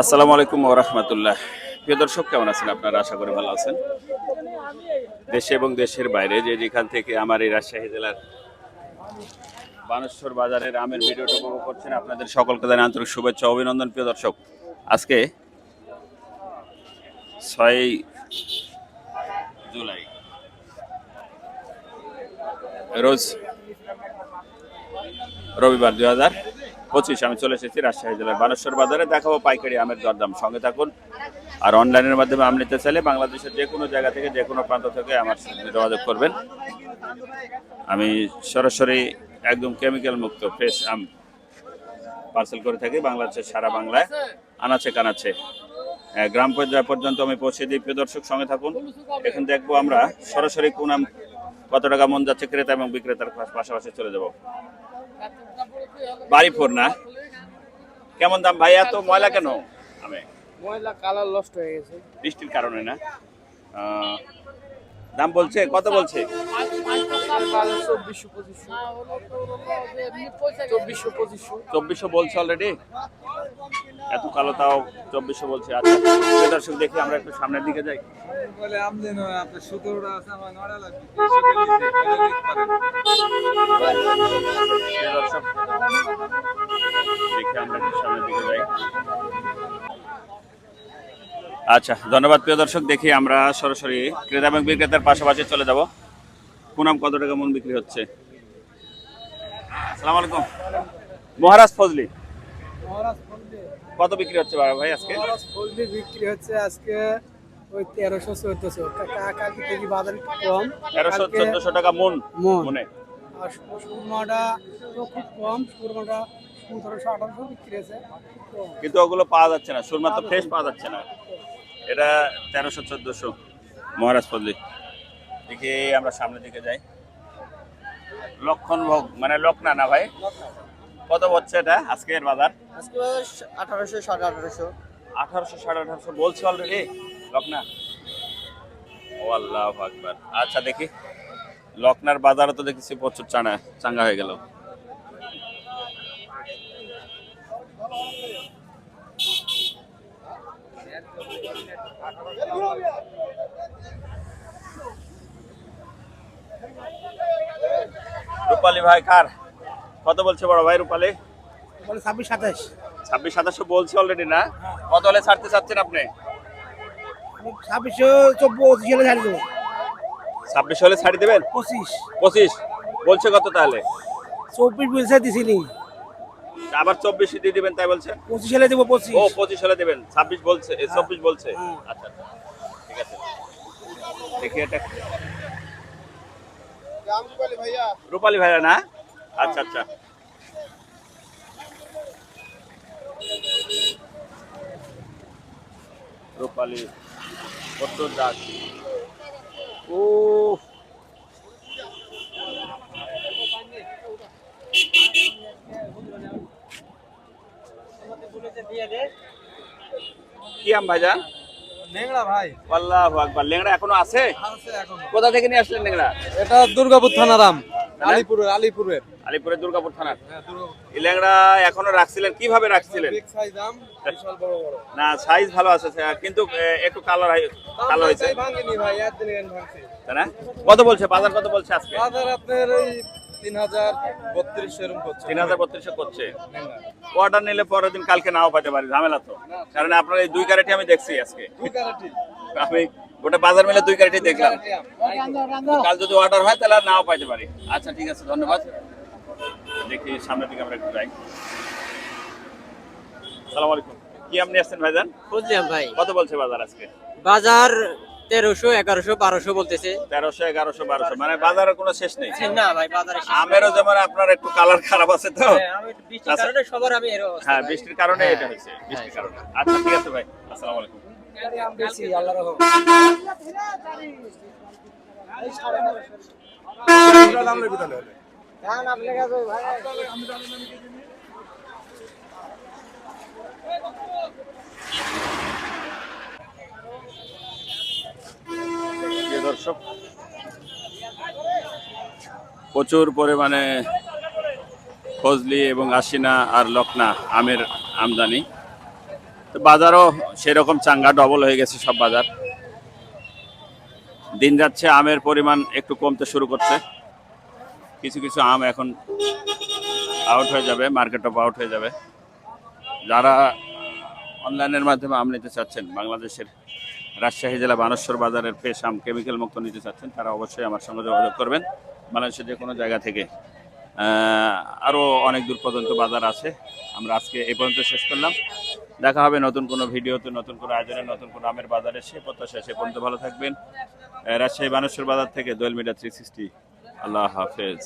আসসালামু আলাইকুম ওরহমতুল্লাহ প্রিয় দর্শক, কেমন আছেন আপনারা? আশা করি ভালো আছেন। দেশে এবং দেশের বাইরে যে যেখান থেকে আমার এই রাজশাহী জেলার বানেশ্বর বাজারের আমের ভিডিওটা উপভোগ করছেন, আপনাদের সকলকে জানাই আন্তরিক শুভেচ্ছা অভিনন্দন, প্রিয় দর্শক। আজকে ছয় জুলাই। রোজ রবিবার দুই হাজার পঁচিশ, আমি চলে এসেছি রাজশাহী জেলার বানেশ্বর বাজারে। দেখাবো পাইকারি আমের দরদাম। সঙ্গে থাকুন। আর অনলাইনের মাধ্যমে আম নিতে চাইলে বাংলাদেশের যে কোনো জায়গা থেকে, যে কোনো প্রান্ত থেকে আমার সঙ্গে যোগাযোগ করবেন। আমি সরাসরি একদম কেমিক্যাল মুক্ত ফ্রেশ আম পার্সেল করে থাকি বাংলাদেশের সারা বাংলায়, আনাচে কানাচে। গ্রাম পর্যায় পর্যন্ত আমি পৌঁছে দিই। প্রিয় দর্শক, সঙ্গে থাকুন। এখন দেখব আমরা সরাসরি কোন আম কত টাকা মন যাচ্ছে ক্রেতা এবং বিক্রেতার পাশাপাশি চলে যাব। বাড়িপুর না? কেমন দাম ভাই এত ময়লা কেন? আমি ময়লা কালার লস্ট হয়ে গেছে। বৃষ্টির কারণে না? দাম বলছে? কত বলছে? চব্বিশশো বলছে অলরেডি এত কালো তাও চব্বিশশো বলছে। আচ্ছা প্রিয় দর্শক, দেখি আমরা একটু সামনের দিকে যাই। আচ্ছা ধন্যবাদ প্রিয় দর্শক, দেখি আমরা সরাসরি ক্রেতা এবং বিক্রেতার পাশাপাশি চলে যাব। পুনাম, কত টাকা মন বিক্রি হচ্ছে? আসসালামু আলাইকুম। মহারাজ ফজলি। মহারাজ কত বিক্রি হচ্ছে বাবা ভাই আজকে? ফলদি বিক্রি হচ্ছে আজকে ওই তেরোশো চোদ্দশো। কালকে কেজি বাজার কম। তেরোশো চোদ্দশো টাকা মন মন। আর সুরমাটা তো খুব কম সুরমাটা সতেরোশো আঠারোশো বিক্রি হয়েছে। কিন্তু ওগুলো পাওয়া যাচ্ছে না সুরমা তো ফ্রেশ পাওয়া যাচ্ছে না। এটা তেরোশো চোদ্দশো মহারাজ ফজলি দেখি আমরা সামনের দিকে যাই। লক্ষণ ভোগ মানে লক্ষণা না ভাই? কত হচ্ছে এটা আজকের বাজার? আজকে আঠারোশো সাড়ে আঠারোশো। আঠারোশো সাড়ে আঠারোশো বলছে অলরেডি লকনা। ও আল্লাহ আকবার। আচ্ছা দেখি। লকনার বাজারে তো দেখছি প্রচুর চানা চাঙ্গা হয়ে গেল। রূপালী ভাই কার? কত বলছে বড় ভাই রূপালী? ছাব্বিশ সাতাশ। ছাব্বিশ সাতাশশো বলছি অলরেডি না? কত হলে ছাড়তে চাচ্ছেন আপনি? ছাব্বিশশো চব্বিশ হলে ছাড়ি দেবো। ছাব্বিশ হলে ছাড়ি দেবেন? পঁচিশ। পঁচিশ। বলছে কত তাহলে? চব্বিশ বলছে দিছিনি। আবার চব্বিশ দিয়ে দিবেন তাই বলছে? পঁচিশ হলে দেবো পঁচিশ। ও পঁচিশ হলে দেবেন। ছাব্বিশ বলছে এ, চব্বিশ বলছে? হ্যাঁ। আচ্ছা আচ্ছা। ঠিক আছে। দেখি এটা। ভাইয়া। রূপালী ভাইয়া না? আচ্ছা আচ্ছা। রূপালী কত দাগ ও। কি আম ভাইজান? নেংড়া ভাই। আল্লাহু আকবার। লেংড়া এখনও আছে? আছে কোথা থেকে নিয়ে আসলেন লেংড়া? এটা দুর্গাপুর থানার আম আলিপুরের আলিপুরের। আলিপুরের দুর্গাপুর থানার। হ্যাঁ দুর্গাপুর এই ল্যাংড়া এখনও রাখছিলেন? কীভাবে রাখছিলেন? বিগ সাইজ আম বিশাল বড় বড়। না সাইজ ভালো আছে কিন্তু একটু কালার কালো হয়েছে। তাই না? কত বলছে? বাজার কত বলছে আজকে? বাজার আপনার ওই তিন হাজার বত্রিশ এরকম করছে। তিন হাজার বত্রিশশো করছে। অর্ডার নিলে পরের দিন কালকে নাও পাইতে পারি ঝামেলা তো। কারণ আপনার এই দুই ক্যারেটে আমি দেখছি আজকে। দুই আমি গোটা বাজার মিলে দুই ক্যারেটে দেখলাম। কাল যদি অর্ডার হয় তাহলে আর নাও পাইতে পারি। আচ্ছা ঠিক আছে ধন্যবাদ। দেখি সামনের দিকে আমরা একটু যাই। সালাম আলাইকুম। কি আপনি আসছেন ভাইজান? বুঝলাম ভাই। কত বলছে বাজার আজকে? বাজার তেরোশো এগারোশো বারোশো বলতেছে। তেরোশো এগারোশো বারোশো। মানে বাজারের কোনো শেষ নেই? না ভাই বাজারে আমেরও যেমন আপনার একটু কালার খারাপ আছে তো। হ্যাঁ, বৃষ্টির কারণে সবার আমি এর হ্যাঁ বৃষ্টির কারণে এটা হয়েছে। বৃষ্টির হ্যাঁ, কারণে। আচ্ছা ঠিক আছে ভাই। আসসালামু আলাইকুম। আল্লাহ রহম দর্শক, প্রচুর পরিমাণে ফজলি এবং আশিনা আর লকনা আমের আমদানি। তো বাজারও সেরকম চাঙ্গা ডবল হয়ে গেছে সব বাজার। দিন যাচ্ছে, আমের পরিমাণ একটু কমতে শুরু করছে। কিছু কিছু আম এখন আউট হয়ে যাবে মার্কেট অফ আউট হয়ে যাবে। যারা অনলাইনের মাধ্যমে আম নিতে চাচ্ছেন, বাংলাদেশের রাজশাহী জেলা বানেশ্বর বাজারের ফ্রেশ আম কেমিক্যাল মুক্ত নিতে চাচ্ছেন, তারা অবশ্যই আমার সঙ্গে যোগাযোগ করবেন। বাংলাদেশের যে কোনো জায়গা থেকে আরও অনেক দূর পর্যন্ত বাজার আছে। আমরা আজকে এই পর্যন্ত শেষ করলাম। দেখা হবে নতুন কোনো ভিডিওতে, নতুন কোনো আয়োজনে, নতুন কোনো আমের বাজারে। সে প্রত্যাশা সে পর্যন্ত ভালো থাকবেন। রাজশাহী বানেশ্বর বাজার থেকে দোয়েল মিডিয়া থ্রি সিক্সটি আল্লাহ হাফেজ